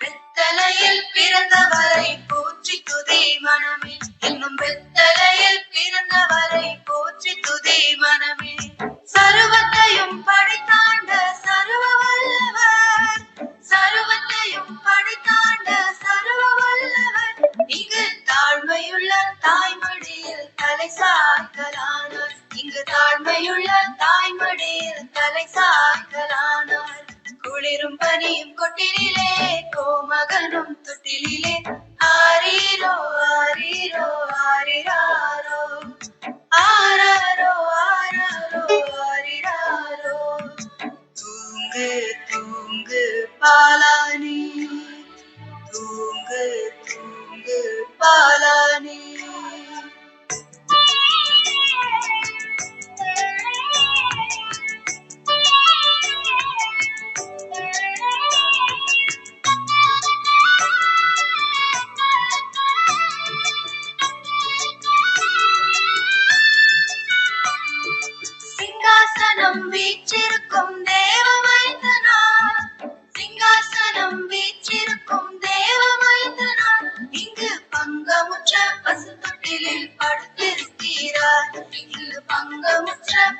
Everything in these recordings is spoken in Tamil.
வெத்தலையில் பிறந்தவரை போற்றி துதி மனமே. இன்னும் வெத்தலையில் பிறந்தவரை போற்றி துதி மனமே. சருவத்தையும் படைத்தாண்ட சருவ வல்லவர் சருவத்தையும் படைத்தாண்ட சருவ வல்லவர் இங்கு தாழ்மையுள்ள தாய்மடியில் தலை சாய்க்கலானார். இங்கு தாழ்மையுள்ள தாய்மடியில் தலை சாய்க்கலானார். குளிரும் பனியும் கொட்டிலே கோமகனும் தொட்டிலே ஆரீரோ ஆரீரோ ஆரிராரோ.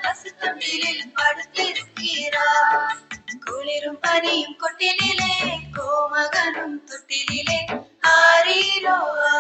பசு தொட்டிலில் படுத்திருக்கிறார் குளிரும் பனியும் கொட்டிலே கோமகனும் தொட்டிலே ஆரீரோ ஆரீரோ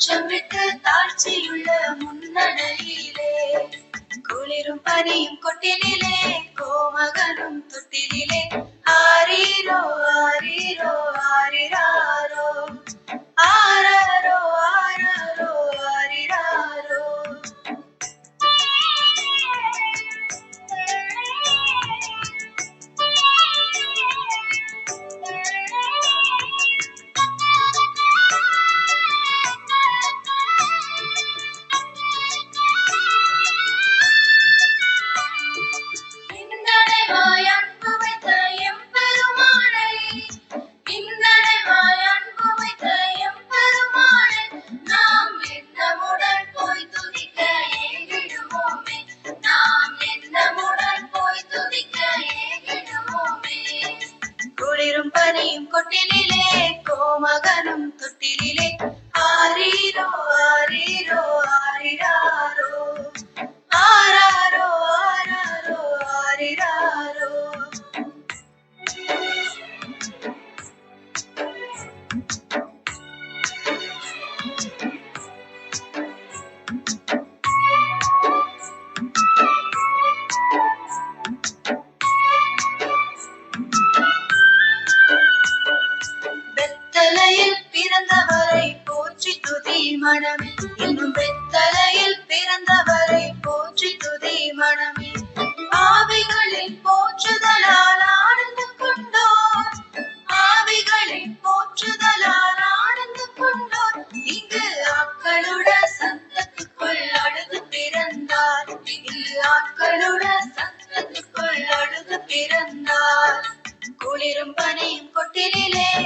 இங்கு தாழ்ச்சியுள்ள முன்னடையிலே குளிரும் பனியும் கொட்டிலே கோமகனும் குளிரும் பனியும் கொட்டிலே கோமகனும் தொட்டிலே ஆரீரோ ஆரீரோ ஆரிரா. மனமே இன்னும் வெத்தலையில் பிறந்தவரை போற்றி துதி மனமே. ஆவிகளில் போற்றுதலால் ஆனந்து கொண்டோர். ஆவிகளில் போற்றுதலால் ஆனந்து கொண்டோர். இங்கு ஆக்களுட சந்தத்துக்குள் அழுது பிறந்தார். இங்கு ஆக்களுட சந்தத்துக்குள் அழுது பிறந்தார். குளிரும் பனியும் கொட்டிலே